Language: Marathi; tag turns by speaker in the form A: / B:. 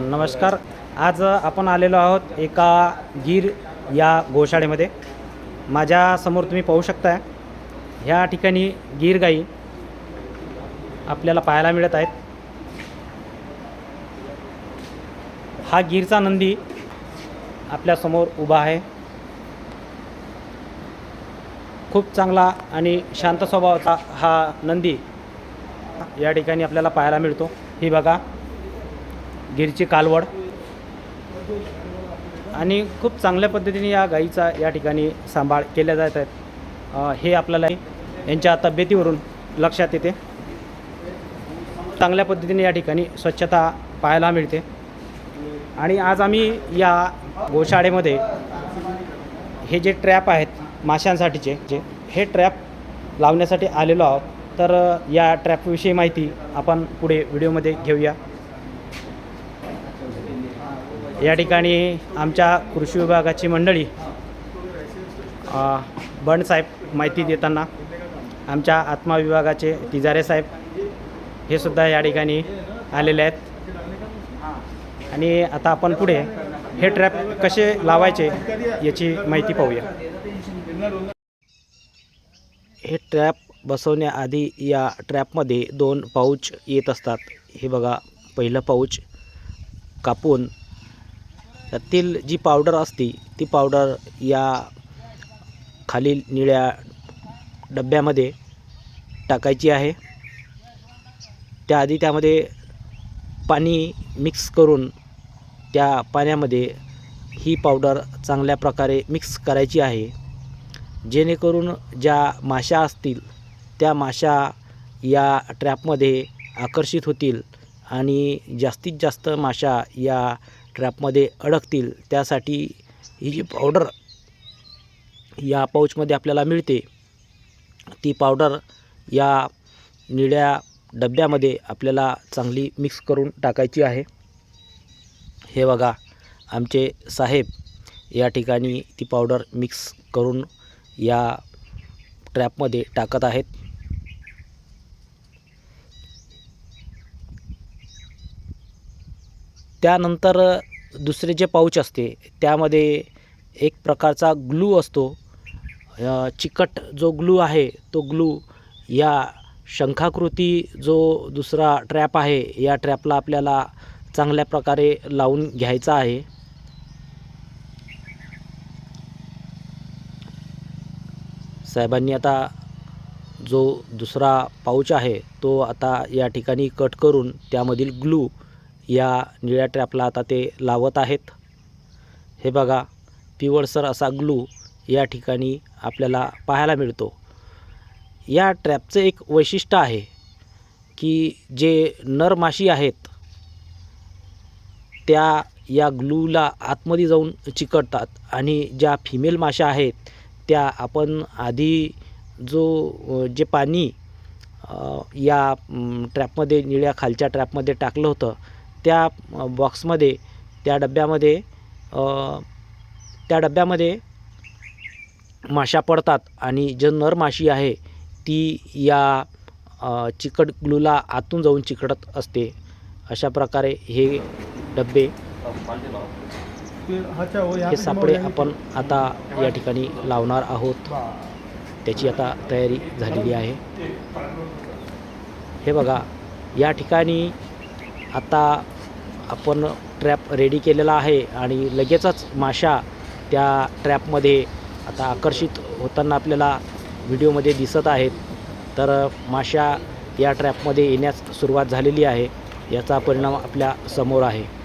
A: नमस्कार. आज आपण आलेलो आहोत एका गीर या गोशाळेमध्ये. माझ्यासमोर तुम्ही पाहू शकताय. ह्या ठिकाणी गीर गाई आपल्याला पाहायला मिळत आहेत. हा गीरचा नंदी आपल्यासमोर उभा आहे. खूप चांगला आणि शांत स्वभावाचा हा नंदी या ठिकाणी आपल्याला पाहायला मिळतो. ही बघा. गिरची कालवड. आणि खूप चांगल्या पद्धतीने या गाईचा या ठिकाणी सांभाळ केल्या जात आहेत. हे आपल्याला यांच्या तब्येतीवरून लक्षात येते. चांगल्या पद्धतीने या ठिकाणी स्वच्छता पाहायला मिळते. आणि आज आम्ही या गोशाळेमध्ये हे जे ट्रॅप आहेत माशांसाठीचे जे हे ट्रॅप लावण्यासाठी आलेलो आहोत. तर या ट्रॅपविषयी माहिती आपण पुढे व्हिडिओमध्ये घेऊया. या ठिकाणी आमच्या कृषी विभागाची मंडळी बंड साहेब माहिती देताना आमच्या आत्मा विभागाचे तिजारे साहेब हे सुद्धा या ठिकाणी आलेले आहेत. आणि आता आपण पुढे हे ट्रॅप कसे लावायचे याची माहिती पाहूया. हे ट्रॅप बसवण्याआधी या ट्रॅपमध्ये दोन पाऊच येत असतात. हे बघा पहिलं पाऊच कापून त्यातील जी पावडर असते ती पावडर या खालील निळ्या डब्यामध्ये टाकायची आहे. त्याआधी त्यामध्ये पाणी मिक्स करून त्या पाण्यामध्ये ही पावडर चांगल्या प्रकारे मिक्स करायची आहे. जेणेकरून ज्या माशा असतील त्या माशा या ट्रॅपमध्ये आकर्षित होतील आणि जास्तीत जास्त माशा या ट्रॅपमध्ये अडकतील त्यासाठी ही जी पावडर या पाऊचमध्ये आपल्याला मिळते ती पावडर या निळ्या डब्यामध्ये आपल्याला चांगली मिक्स करून टाकायची आहे. हे बघा आमचे साहेब या ठिकाणी ती पावडर मिक्स करून या ट्रॅपमध्ये टाकत आहेत. त्यानंतर दुसरे जे पाऊच असते त्यामध्ये एक प्रकारचा ग्लू असतो. चिकट जो ग्लू आहे तो ग्लू या शंखाकृती जो दुसरा ट्रॅप आहे या ट्रॅपला आपल्याला चांगल्या प्रकारे लावून घ्यायचा आहे. साहेबांनी आता जो दुसरा पाऊच आहे तो आता या ठिकाणी कट करून त्यामधील ग्लू या निळ्या ट्रॅपला आता ते लावत आहेत. हे बघा पिवळसर असा ग्लू या ठिकाणी आपल्याला पाहायला मिळतो. या ट्रॅपचं एक वैशिष्ट्य आहे की जे नर माशी आहेत त्या या ग्लूला आतमध्ये जाऊन चिकटतात आणि ज्या फिमेल माशा आहेत त्या आपण आधी जो जे पाणी या ट्रॅपमध्ये निळ्या खालच्या ट्रॅपमध्ये टाकलं होतं त्या बॉक्समध्ये त्या डब्यामध्ये त्या डब्यामध्ये माशा पडतात आणि जे नर माशी आहे ती या चिकट ग्लूला आतून जाऊन चिकटत असते. अशा प्रकारे हे डबे हे सापडे आपण आता या ठिकाणी लावणार आहोत. त्याची आता तयारी झालेली आहे. हे बघा या ठिकाणी आता आपण ट्रॅप रेडी केलेला आहे आणि लगेचच माशा त्या ट्रॅपमध्ये आता आकर्षित होताना आपल्याला व्हिडिओमध्ये दिसत आहेत. तर माशा या ट्रॅपमध्ये येण्यास सुरुवात झालेली आहे. याचा परिणाम आपल्यासमोर आहे.